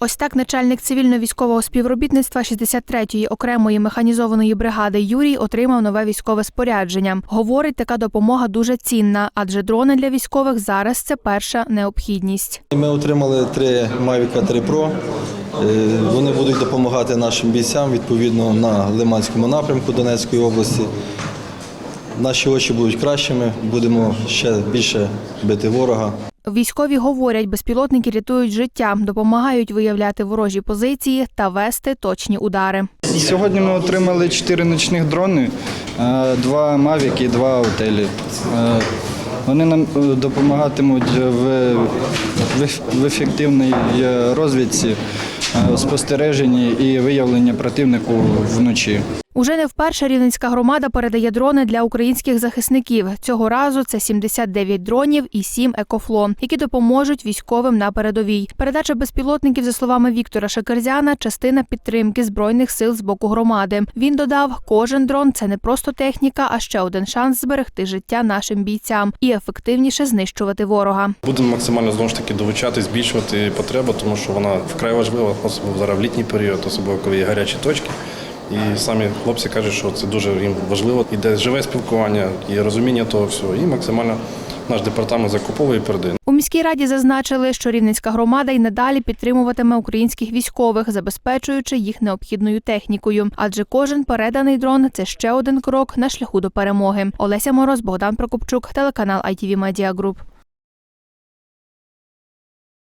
Ось так начальник цивільно-військового співробітництва 63-ї окремої механізованої бригади Юрій отримав нове військове спорядження. Говорить, така допомога дуже цінна, адже дрони для військових зараз це перша необхідність. Ми отримали три Mavic 3 Pro. Е, Вони будуть допомагати нашим бійцям відповідно на Лиманському напрямку Донецької області. Наші очі будуть кращими, будемо ще більше бити ворога. Військові говорять, безпілотники рятують життя, допомагають виявляти ворожі позиції та вести точні удари. Сьогодні ми отримали чотири нічних дрони, е, два Mavic і два Аутелі. Е, Вони нам е, допомагатимуть в, в, в ефективній розвідці, спостереженні і виявленні противнику вночі. Уже не вперше Рівненська громада передає дрони для українських захисників. Цього разу це 79 дронів і 7 екофло, які допоможуть військовим на передовій. Передача безпілотників, за словами Віктора Шекерзяна, частина підтримки збройних сил з боку громади. Він додав, кожен дрон це не просто техніка, а ще один шанс зберегти життя нашим бійцям і ефективніше знищувати ворога. Будемо максимально знову ж таки долучати, збільшувати потребу, тому що вона вкрай важлива, особливо зараз в літній період, особливо коли є гарячі точки. І самі хлопці кажуть, що це дуже їм важливо. Іде живе спілкування, є розуміння того всього. І максимально наш департамент закуповує і передає. У міській раді зазначили, що Рівненська громада й надалі підтримуватиме українських військових, забезпечуючи їх необхідною технікою. Адже кожен переданий дрон це ще один крок на шляху до перемоги. Олеся Мороз, Богдан Прокопчук, телеканал ITV Media Group.